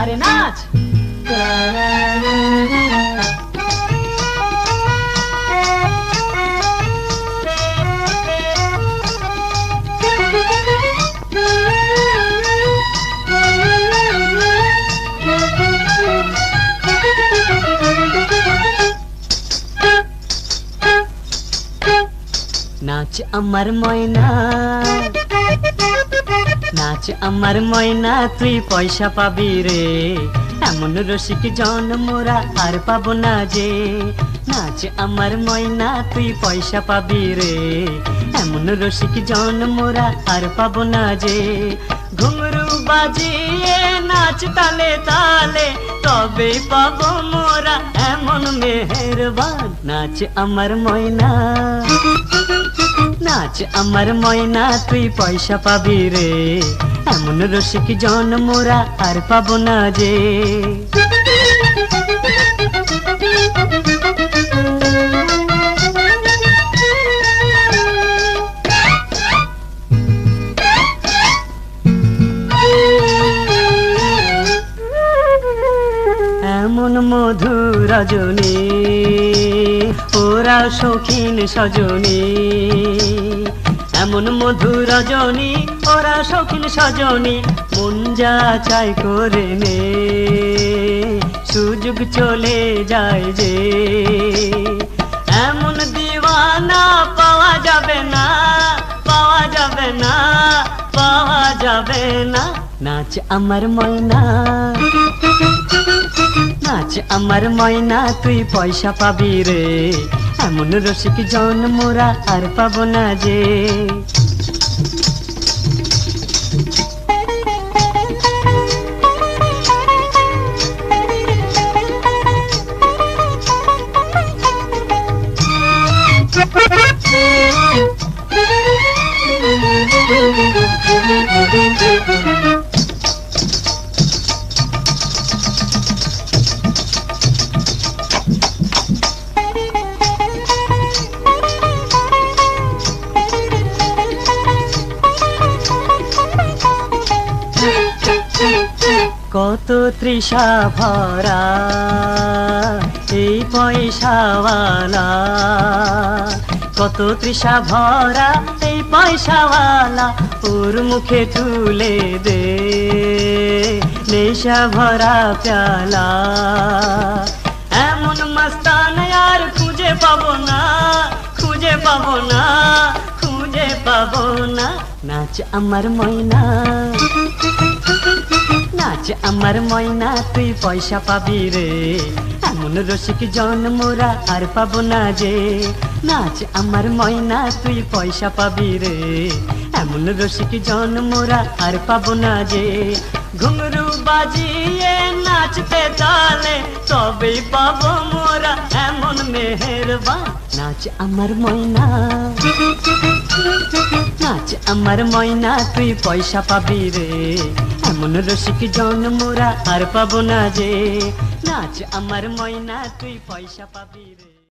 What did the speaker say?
আরে নাচ নাচ আমার ময়না নাচ আমার ময়না, তুই পয়সা পাবি রে। এমন রসিক জন মোরা আর পাবো না যে। নাচ আমার ময়না, তুই পয়সা পাবি রে। এমন রসিক জন মোরা আর পাবো না যে। ঘুমরু বাজিয়ে নাচ তালে তালে, তবে পাবো মোরা এমন মেহেরবান। নাচ আমার ময়না। নাচ আমার ময়না, তুই পয়সা পাবি রে। এমন রসিক জন মোরা আর পাবো না যে। এমন মধু রজনী? ওরা শৌখিন সজনী। এমন মধু রজনী, ওরা শৌখিন সজনী। মন যা চাই করে নে, সুযোগ চলে যায় যে। এমন দিওয়ানা পাওয়া যাবে না, পাওয়া যাবে না, পাওয়া যাবে না। নাচ আমার ময়না। নাচ আমার ময়না, তুই পয়সা পাবি রে। এমন রসিক জন মোরা আর পাবো না যে। কত তৃষা ভরা এই পয়সাওয়ালা। কত তৃষা ভরা এই পয়সাওয়ালা ওর মুখে তুলে দে। নেশা ভরা প্যালা। এমন মস্তান আর খুঁজে পাবো না, খুঁজে পাবো না, খুঁজে পাবো না। নাচ আমার ময়না। নাচ আমার ময়না, তুই পয়সা পাবি রে। এমন রসিক জন মোরা আর পাবো না যে। নাচ আমার ময়না, তুই পয়সা পাবি রে। এমন রসিক জন মোরা আর পাবো না যে। ঘুঙরু বাজিয়ে নাচতে চলে তবেই পাবো মোরা এমন মেহেরবা নাচ আমার ময়না। নাচ আমার ময়না, তুই পয়সা পাবি রে। এমন রসিক জন মোরা আর পাবো না যে। নাচ আমার ময়না, তুই পয়সা পাবি রে।